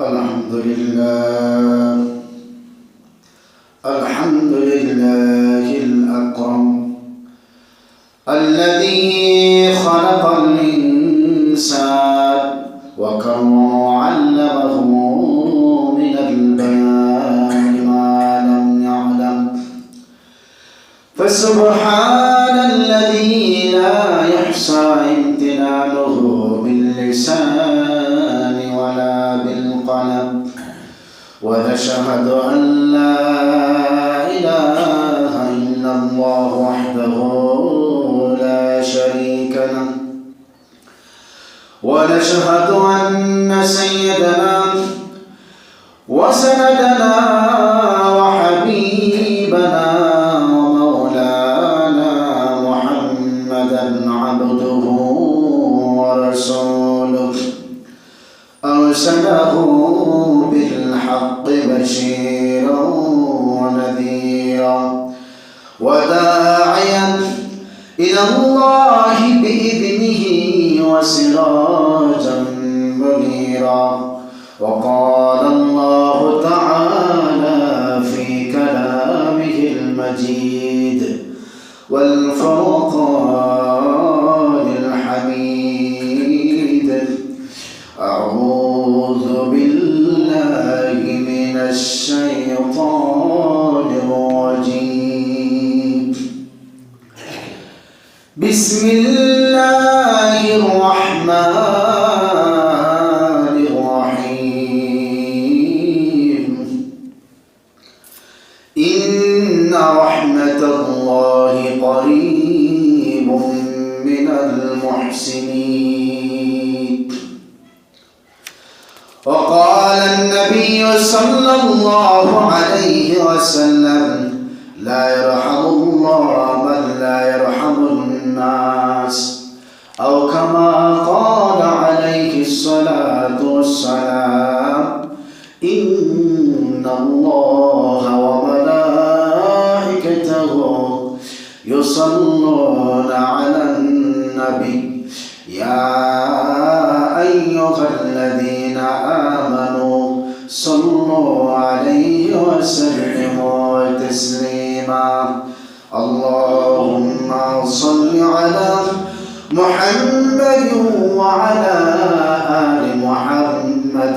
الحمد لله. الحمد لله الأكرم. الذي ونشهد أن لا إله إلا الله وحده لا شريك له. ونشهد أن سيدنا وسندنا وحبيبنا ومولانا محمدا عبده ورسوله. أرسله بالحق. الله بإذنه وسراجا منيرا. وقال الله تعالى في كلامه المجيد والفرقان الحميد أعوذ بالله من الشيطان بسم الله الرحمن الرحيم. إن رحمة الله قريب من المحسنين. وقال النبي صلى الله عليه وسلم لا يرحم الصلاة والسلام. إن الله وملائكته يصلون على النبي. يا أيها الذين آمنوا صلوا عليه وسلموا تسليما. اللهم صل على محمد وعلى آل محمد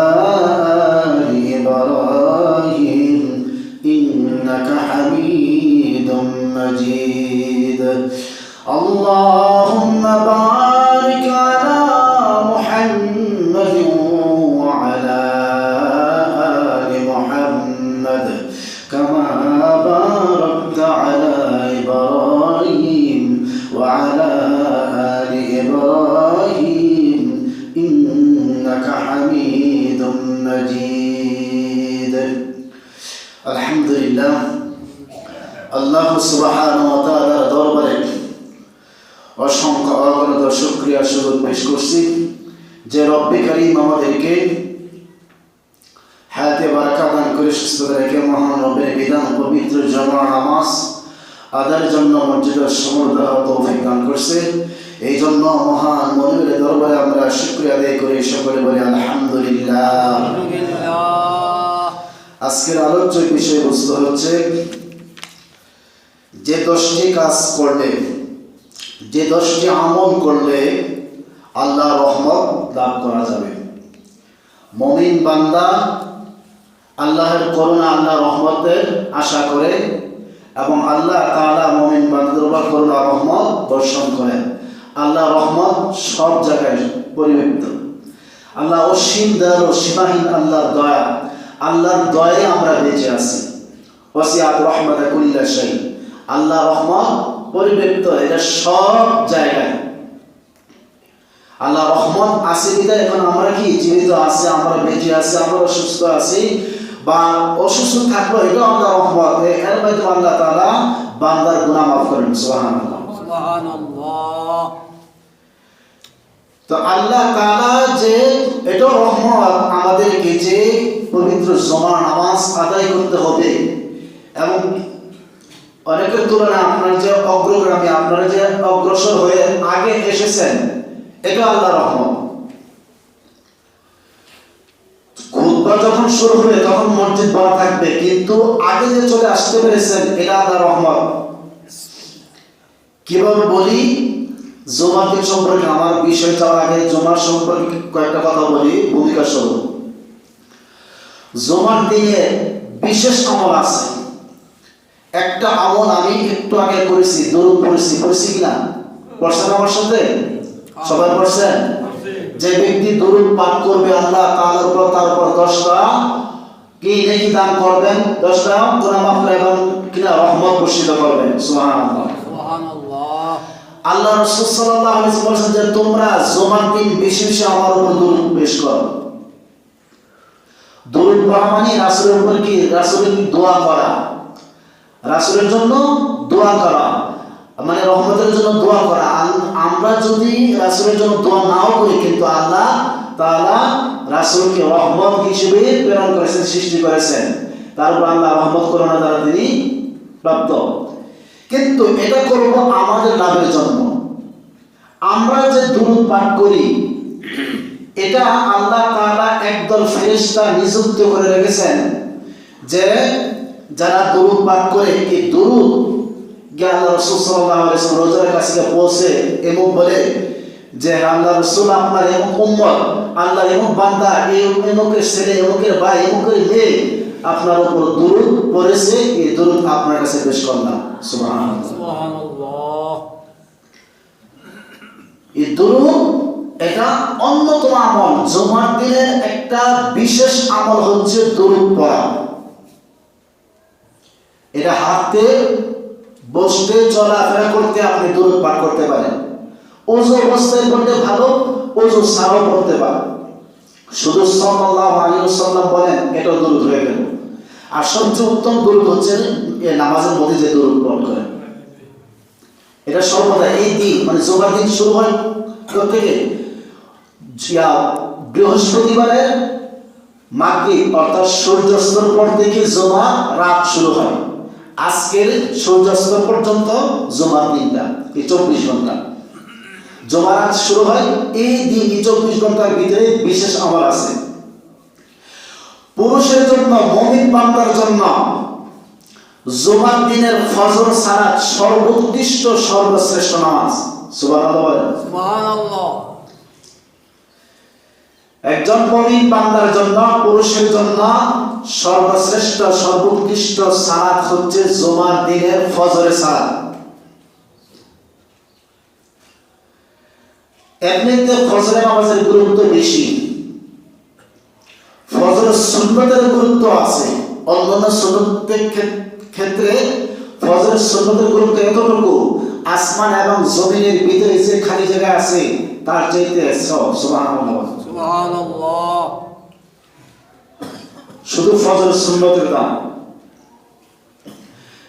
সুযোগ পেশ করছি যে রব্বে করিম আমাদেরকে হায়াতে বারাকা দান করে সুস্থ রেখে মহান রব্বের বিধান পবিত্র জমা নামাজ আদায়ের জন্য মসজিদের সমর্থ তৌফিক দান করছে। এই জন্য মহান মনিবের দরবারে আমরা শুকরিয়া আদায় করে সকলে বলি আলহামদুলিল্লাহ। আজকের আলোচ্য বিষয়বস্তু হচ্ছে যে দশটি কাজ করলে যে দশটি আমল করলে আল্লাহ রহমত লাভ করা যাবে। মমিন বান্দা আল্লাহের করুণা, আল্লাহ রহমতের আশা করে এবং আল্লাহ তাআলা মমিন বান্দাদের উপর করুণা, রহমত দর্শন করেন আল্লাহ রহমত সব জায়গায় পরিব্যাপ্ত আল্লাহ অসীম দয়াল, সীমাহীন আল্লাহর দয়া। আল্লাহর দয়ায় আমরা বেঁচে আছি। ওসিয়াত রহমত কুল্লা শাহী আল্লাহ রহমত পরিব্যাপ্ত এটা সব জায়গায়। আল্লাহ রহমত আছে বিদায় এখন আমরা কি? জীবিত আছে আমরা বেঁচে আছি আমরা অসুস্থ আছি বা অসুস্থ থাকব এটাও আল্লাহ রহমত। এর মাধ্যমে আল্লাহ তাআলা বান্দার গুনাহ মাফ করেন সুবহানাল্লাহ। সুবহানাল্লাহ। তো আল্লাহ তাআলা যে এটাও রহমত আমাদেরকে যে পবিত্র জমা নামাজ আদায় করতে হবে। এবং অনেকের তুলনায় আপনার যে অগ্রগামী আপনারা যে অগ্রসর হয়ে আগে এসেছেন এটা আল্লাহ রহমত। খুতবা যখন শুরু হবে, তখন মসজিদ ভরা থাকবে, কিন্তু আগে যে চলে আসতে পেরেছেন, এটা আল্লাহ রহমত। কীভাবে বলি দিন সম্পর্কে, আমার বিষয় যাওয়ার আগে, জমার সম্পর্কে কয়েকটা কথা বলি, ভূমিকা সহ জমার দিনে বিশেষ আমল আছে। একটা আমল আমি একটু আগে করেছি, দরুদ পড়েছি পড়েছি কিনা? পড়ছেন আমার সাথে? সবাই পড়ছেন যে ব্যক্তি দরুদ পাঠ করবে আল্লাহ তাআলার উপর তার উপর দশটা কি নেকি দান করবেন? দশটা? গুনাহ মাফ এবং কিনা রহমত বর্ষিত করবেন সুবহানাল্লাহ। সুবহানাল্লাহ। আল্লাহ রাসূল সাল্লাল্লাহু আলাইহি ওয়াসাল্লাম বলেছেন যে তোমরা জুমার দিন বেশি বেশি আমার উপর দরুদ পেশ করো। দরুদ পড়া মানে রাসূলের উপর কি? রাসূলের কি দোয়া করা? রাসূলের জন্য দোয়া করা। মানে রহমতের জন্য দোয়া করা। আমরা যদি রাসূলের জন্য দোয়া নাও করি, কিন্তু আল্লাহ তাআলা রাসূলকে রহমত হিসেবে প্রেরণ করেছেন, সৃষ্টি করেছেন। তার উপর আল্লাহ রহমত করোনা দ্বারা তিনি প্রাপ্ত। কিন্তু এটা করব আমাদের লাভের জন্য। আমরা যে দুরুদ পাঠ করি, এটা আল্লাহ তাআলা একদল ফেরেশতা নিযুক্ত করে রেখেছেন যে যারা দুরুদ পাঠ করে, এই দুরুদ গিয়ে আল্লাহ রসুল রোজার কাছে পৌঁছে এবং বলে যে আল্লাহ রসুল আপনার এমন উম্মত আল্লাহ এমন বান্দা এই এমকের ছেলে এমকের ভাই এমকের মেয়ে আপনার উপর দুরুদ পড়েছে এই দুরুদ আপনার কাছে পেশ করলাম। এই দুরুদ এটা অন্যতম আমল। জমার দিনের একটা বিশেষ আমল হচ্ছে দুরুদ পড়া। এটা হাতে বসতে চলাফেরা করতে আপনি দুরুদ পাঠ করতে পারেন। ওজু অবস্থায় করতে ভালো ওজু ছাড়াও করতে পারেন শুধু সাল্লাল্লাহু আলাইহি ওয়াসাল্লাম বলেন এটা দুরুদ হয়ে গেল। আর সবচেয়ে উত্তম দুরুদ হচ্ছে নামাজের মধ্যে যে দুরুদ পাঠ করেন। এটা সর্বদা এই দিন মানে জোগার দিন শুরু হয় কোথা থেকে? বৃহস্পতিবারের মাগরিব, অর্থাৎ সূর্যাস্তর পর থেকে জমা রাত শুরু হয়। আজকের সূর্যাস্ত পর্যন্ত জমা দিনটা, এই চব্বিশ ঘণ্টা। জমা রাত শুরু হয়, এই দিন চব্বিশ ঘণ্টার ভিতরে বিশেষ আমল আছে। পুরুষের জন্য, মমিন বান্দার জন্য জুমার দিনের ফজর সালাত সর্বোৎকৃষ্ট, সর্বশ্রেষ্ঠ নামাজ। সুবহানাল্লাহ। একজন প্রবীণ বান্দার জন্য, পুরুষের জন্য সর্বশ্রেষ্ঠ, সর্বোৎকৃষ্ট সালাত হচ্ছে জুমার দিনের ফজরের সালাত। এমনিতে নামাজের গুরুত্ব বেশি। ফজরের সুন্নতের গুরুত্ব আছে। অন্যান্য সুন্নতের ক্ষে- ক্ষেত্রে ফজরের সুন্নতের গুরুত্ব এতটুকু, আসমান এবং জমিনের ভিতরে যে খালি জায়গা আছে, তার চাইতে সব, সুবহানাল্লাহ। শুধু ফজরের সুন্নতের দাম।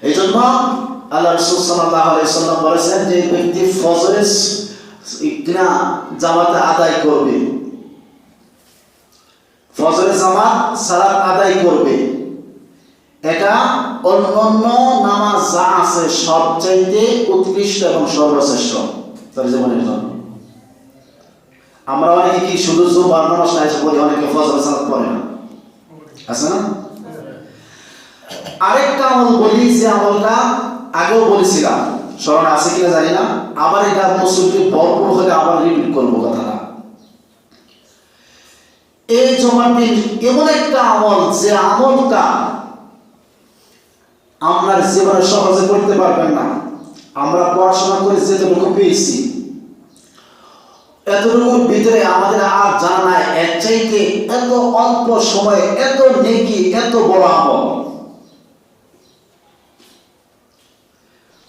এই জন্য আল্লাহ রসুল সাল্লাহ আলাইসাল্লাম বলেছেন যে ব্যক্তি ফজরের জামাতে আদায় করবে। ফজরের জামাত সালাত আদায় করবে। এটা অন্যান্য নামাজ যা আছে সবচাইতে উৎকৃষ্ট এবং সর্বশ্রেষ্ঠ। তার জীবনের জন্য। আমরা অনেকে কি শুধু জুমার নামাজ না এসে বলি অনেকে ফজর সালাত পড়ে না? আছে না? আরেকটা আমল বলি, যে আমলটা আগেও বলেছিলাম। স্মরণ আছে কিনা জানি না। আবার এটা মুসলিমকে ভরপুর হলে আবার রিপিট করব কথাটা। এই দিন এমন একটা আমল, যে আমলটা আপনার জীবনে সহজে করতে পারবেন না। আমরা পড়াশোনা করে যেটুকু পেয়েছি এতটুকুর ভিতরে আমাদের আর জানা নাই এর চাইতে এত অল্প সময়ে এত নেকি এত বড় আমল।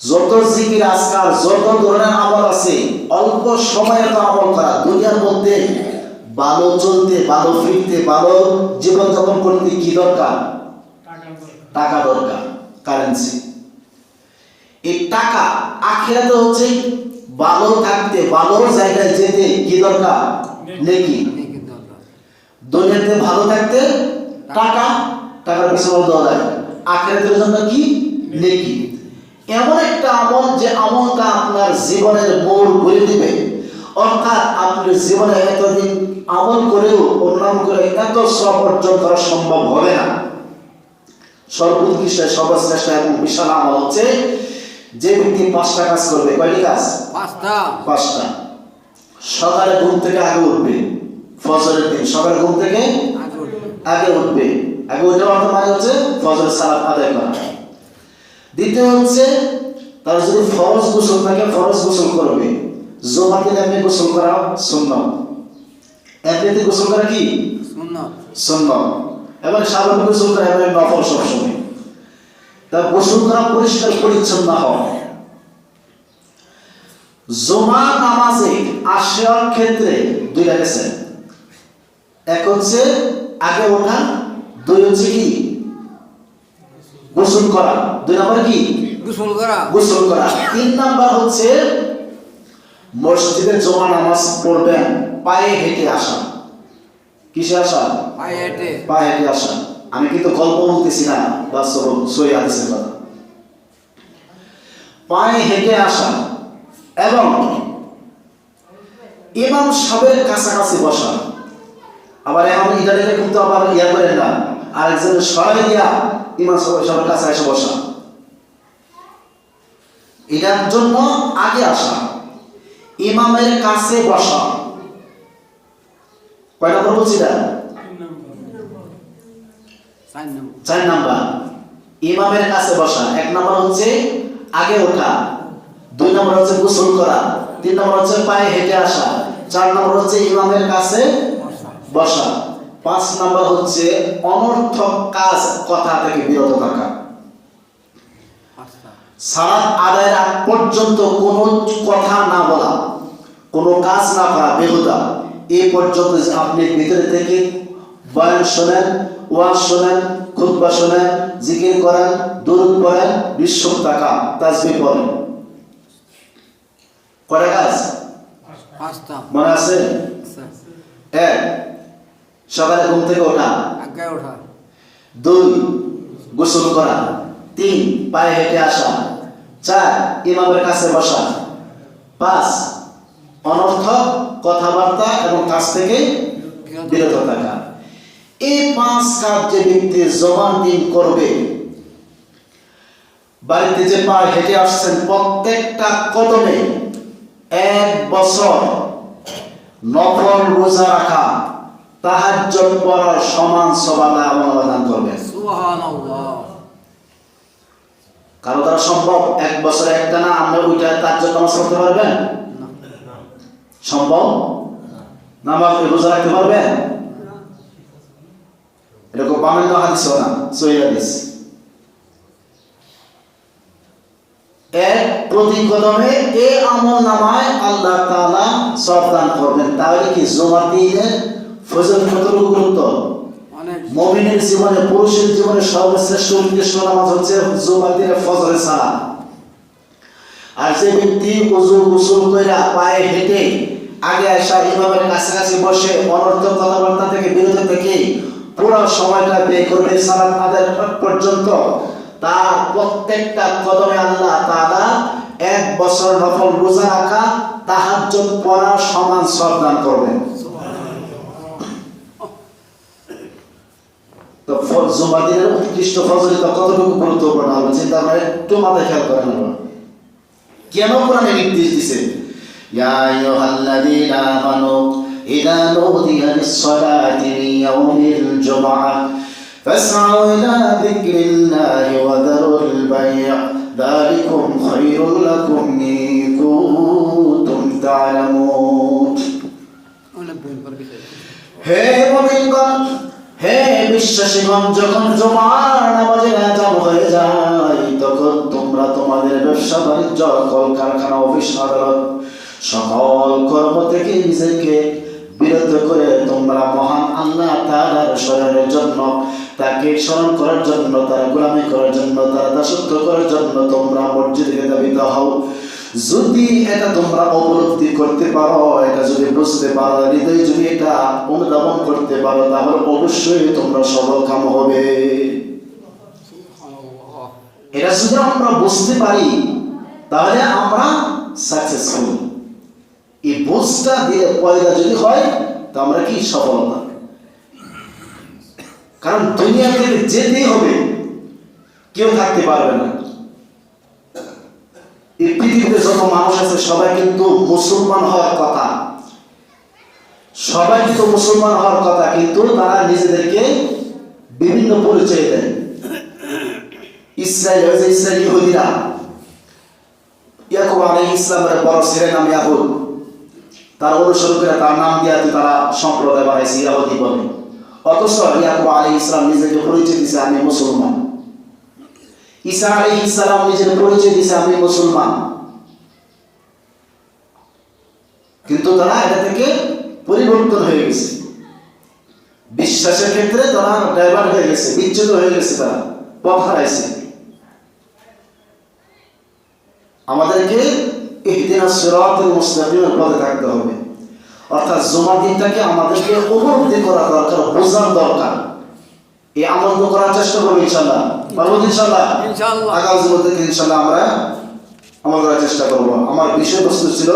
যত জিকির আজকাল যত ধরনের আমল আছে অল্প সময়ে তো আমল করা দুনিয়ার মধ্যে ভালো চলতে ভালো ফিরতে ভালো জীবনযাপন করতে কি দরকার? টাকা দরকার। কারেন্সি এই টাকা আখেরাতে হচ্ছে ভালো থাকতে ভালো জায়গায় যেতে কি দরকার? নেকি? দুনিয়াতে ভালো থাকতে টাকা টাকার পিছনে দেওয়া যায় আখেরাতের জন্য কি? নেকি। এমন একটা আমল যে আমলটা আপনার জীবনের মোড় ঘুরে দিবে অর্থাৎ আপনি জীবনে এতদিন আমল করেও অন্যান্য করে এত সব অর্জন করা সম্ভব হবে না। সর্বোৎকৃষ্ট সর্বশ্রেষ্ঠ এবং বিশাল আমল হচ্ছে যে ব্যক্তি পাঁচটা কাজ করবে কয়টি কাজ? পাঁচটা। পাঁচটা। সকালে ঘুম থেকে আগে উঠবে। ফজরের দিন সকালে ঘুম থেকে আগে উঠবে। আগে উঠে অর্থ মানে হচ্ছে ফজর সালাত আদায় করা। দ্বিতীয় হচ্ছে তার যদি ফরজ গোসল থাকে ফরজ গোসল করবে। দিলে এমনি গোসল করা সুন্নত। এমনিতে গোসল করা কি? সুন্নত। সুন্নত। এবং স্বাভাবিক গোসল করা এবারে নফল সবসময়। তা গোসল করা পরিষ্কার পরিচ্ছন্ন হওয়া জমা নামাজে আসার ক্ষেত্রে দুইটা গেছে এক হচ্ছে আগে ওঠা দুই হচ্ছে কি? গোসল করা। দুই নম্বর কি? গোসল করা। গোসল করা। তিন নাম্বার হচ্ছে মসজিদে জমা নামাজ পড়বেন পায়ে হেঁটে আসা। কিসে আসা? পায়ে হেঁটে। পায়ে হেঁটে আসা। আমি কিন্তু গল্প বলতেছি না বাস্তব সই কথা। পায়ে হেঁটে আসা এবং ইমাম সাহেবের কাছাকাছি বসা। আবার এখন ইটালিতে কিন্তু আবার ইয়া করেন না আরেকজন সরাই দিয়া ইমাম সাহেবের কাছে এসে বসা। এটার জন্য আগে আসা। ইমামের কাছে বসা। কয় নম্বর বলছি না চার নাম্বার। ইমামের কাছে বসা। এক নাম্বার হচ্ছে আগে ওঠা। দুই নম্বর হচ্ছে গোসল করা। তিন নম্বর হচ্ছে পায়ে হেঁটে আসা। চার নম্বর হচ্ছে ইমামের কাছে বসা। পাঁচ নম্বর হচ্ছে অনর্থক কাজ কথা থেকে বিরত থাকা। পাঁচটা আদায়ের আগ পর্যন্ত কোনো কথা না বলা, কোনো কাজ না করা বেহুদা। এই পর্যন্ত আপনি ভিতরে থেকে বয়ান শোনেন ওয়াজ শোনেন খুতবা শোনেন জিকির করেন দরুদ পড়েন বিশ্ব টাকা তাজবি পড়েন। কয়টা কাজ? মনে আছে। এক সকালে ঘুম থেকে ওঠা। ওঠা। দুই গোসল করা। তিন পায়ে হেঁটে আসা। চার ইমামের কাছে বসা। পাঁচ অনর্থক কথাবার্তা এবং কাজ থেকে বিরত থাকা। এই পাঁচ কাজ যে ব্যক্তি জবান দিন করবে বাড়িতে যে পায়ে হেঁটে আসছেন প্রত্যেকটা কদমে এক বছর নফল রোজা রাখা তাহাজ্জুদ পড়ার সমান সবালা আমল প্রদান করবেন। কারও দ্বারা সম্ভব? এক বছর একটা না আমরা ওইটা তাজ্জুদ নামাজ করতে পারবেন? না। সম্ভব? নামাজ রোজা রাখতে পারবেন? এরকম বামেন্য হাদিস না সহি হাদিস। এক প্রতি কদমে এ আমল নামায় আল্লাহ তাআলা সব দান করবেন। তাহলে কি দিনের ফজল কতটুকু গুরুত্ব? মমিনের জীবনে পুরুষের জীবনে সর্বশ্রেষ্ঠ উৎকৃষ্ট নামাজ হচ্ছে জুমার দিনে ফজরের সালাম আর যে ব্যক্তি উজু গোসল কইরা পায়ে হেঁটে আগে আসা ইমামের কাছাকাছি বসে অনর্থক কথাবার্তা থেকে বিরত থেকে পুরো সময়টা ব্যয় করবে সালাত আদায় পর্যন্ত তার প্রত্যেকটা কদমে আল্লাহ তাআলা এক বছর নফল রোজা রাখা, তাহাজ্জুদ পড়ার সমান সব দান করবেন। তো দিনের উৎকৃষ্ট ফজরিতা কতটুকু গুরুত্বপূর্ণ? হবে চিন্তা করে একটু মাথায় খেয়াল করেন। কেন কোরআনে নির্দেশ দিছে? ইয়া আইয়ুহাল্লাযীনা আমানু ইয়াউমিল জুমআহ ফাসআউ ইলা যিকরিল্লাহি ওয়া দারুল বাই' যালিকুম খায়রুল লাকুম ইন কুনতুম তা'লামুন অনেক ভুল করে গেছে হে মুমিনগণ হে বিশ্বাসীগণ যখন জমার নামাজের আজান হয়ে যায়, তখন তোমরা তোমাদের ব্যবসা বাণিজ্য, কলকারখানা, অফিস, আদালত, সকল কর্ম থেকে নিজেকে বিরত করে তোমরা মহান আল্লাহ তাআলার স্মরণের জন্য তাকে স্মরণ করার জন্য তার গোলামি করার জন্য তার দাসত্ব করার জন্য তোমরা মসজিদে দাবিত হও। যদি এটা তোমরা উপলব্ধি করতে পারো এটা যদি বুঝতে পারো হৃদয় যদি এটা অনুধাবন করতে পারো তাহলে অবশ্যই তোমরা সফল কাম হবে এটা যদি আমরা বুঝতে পারি তাহলে আমরা সাকসেসফুল এই বুঝটা দিয়ে পয়দা যদি হয়, তো আমরা কি সফলতা কারণ দুনিয়া থেকে যেতেই হবে, কেউ থাকতে পারবে না। এই পৃথিবীতে যত মানুষ আছে, সবাই কিন্তু মুসলমান হওয়ার কথা। সবাই কিন্তু মুসলমান হওয়ার কথা, কিন্তু তারা নিজেদেরকে বিভিন্ন পরিচয় দেয়। ইসরায়েল হয়েছে ইসরায়েল ইহুদিরা। ইয়াকুব আলী ইসলামের বড় ছেলে নাম ইয়াহুদ তার অনুসরণ করে তার নাম দিয়ে তারা সম্প্রদায় বানাইছে ইয়াহুদি বলে অথচ ইয়াকুব আলী ইসলাম নিজেকে পরিচয় দিছে, আমি মুসলমান। ঈসা আলী ইসলাম নিজের পরিচয় দিছে, আমি মুসলমান। কিন্তু তারা এটা থেকে পরিবর্তন হয়ে গেছে। বিশ্বাসের ক্ষেত্রে তারা ড্রাইভার হয়ে গেছে বিচ্ছেদ হয়ে গেছে তারা, পথ হারাইছে। আমাদেরকে ইহদিনা সিরাতুল মুস্তাকিমের পথে থাকতে হবে। অর্থাৎ জমা দিনটাকে আমাদেরকে উপলব্ধি করা দরকার বোঝার দরকার। এই আমল করার চেষ্টা করব ইনশাল্লাহ পারব ইনশাল্লাহ। আগামী জীবন থেকে ইনশাল্লাহ আমরা আমল করার চেষ্টা করব। আমার বিষয়বস্তু ছিল